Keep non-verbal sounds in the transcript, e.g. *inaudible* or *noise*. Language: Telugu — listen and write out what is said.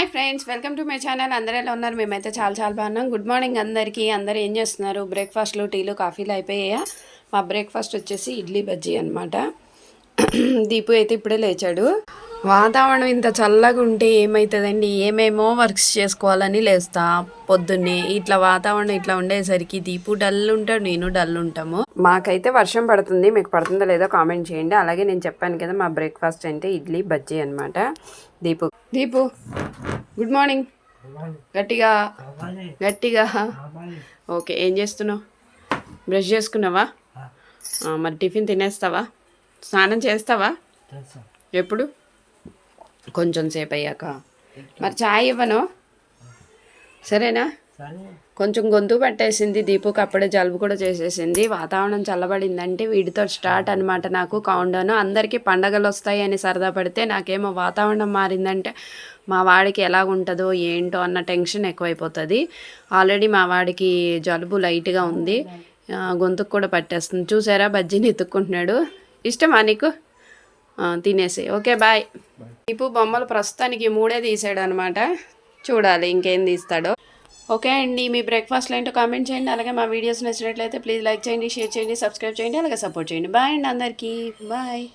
Hi friends welcome to my channel. అందరూ ఎలా ఉన్నారు? మేమైతే చాలా చాలా బాగున్నాం. గుడ్ మార్నింగ్ అందరికీ. అందరూ ఏం చేస్తున్నారు? బ్రేక్ఫాస్ట్లు టీలు కాఫీలు అయిపోయాయా? మా బ్రేక్ఫాస్ట్ వచ్చేసి ఇడ్లీ బజ్జీ అనమాట *clears throat* దీపు అయితే ఇప్పుడే లేచాడు. వాతావరణం ఇంత చల్లగా ఉంటే ఏమవుతుందండి ఏమేమో వర్క్స్ చేసుకోవాలని లేస్తా. పొద్దున్నే ఇట్లా వాతావరణం ఇట్లా ఉండేసరికి దీపు డల్ ఉంటాడు నేను డల్ ఉంటాము. మాకైతే వర్షం పడుతుంది. మీకు పడుతుందో లేదో కామెంట్ చేయండి. అలాగే నేను చెప్పాను కదా మా బ్రేక్ఫాస్ట్ అంటే ఇడ్లీ బజ్జీ అనమాట దీపు. దీపు. Good morning. గట్టిగా గట్టిగా. ఓకే ఏం చేస్తున్నావు? బ్రష్ చేసుకున్నావా? మరి టిఫిన్ తినేస్తావా? స్నానం చేస్తావా? ఎప్పుడు? కొంచెం సేపు అయ్యాక మరి చాయ్ ఇవ్వను. సరేనా? కొంచెం గొంతు పట్టేసింది దీపుకి అప్పుడే జలుబు కూడా చేసేసింది. వాతావరణం చల్లబడిందంటే వీటితో స్టార్ట్ అనమాట నాకు కౌండను అందరికీ పండగలు వస్తాయి అని సరదా పడితే నాకేమో వాతావరణం మారిందంటే మా వాడికి ఎలా ఉంటుందో ఏంటో అన్న టెన్షన్ ఎక్కువైపోతుంది. ఆల్రెడీ మా వాడికి జలుబు లైట్గా ఉంది. గొంతుకు కూడా పట్టేస్తుంది. చూసారా? బజ్జీని ఎత్తుక్కుంటున్నాడు. ఇష్టమా నీకు? తినేసి ఓకే బాయ్. ఇప్పు బొమ్మలు ప్రస్తుతానికి మూడే తీసాడు అనమాట చూడాలి ఇంకేం తీస్తాడో. ఓకే అండి మీ బ్రేక్ఫాస్ట్లో ఏంటో కామెంట్ చేయండి. అలాగే మా వీడియోస్ నచ్చినట్లయితే ప్లీజ్ లైక్ చేయండి షేర్ చేయండి సబ్స్క్రైబ్ చేయండి అలాగే సపోర్ట్ చేయండి. బాయ్ అండి అందరికీ. బాయ్.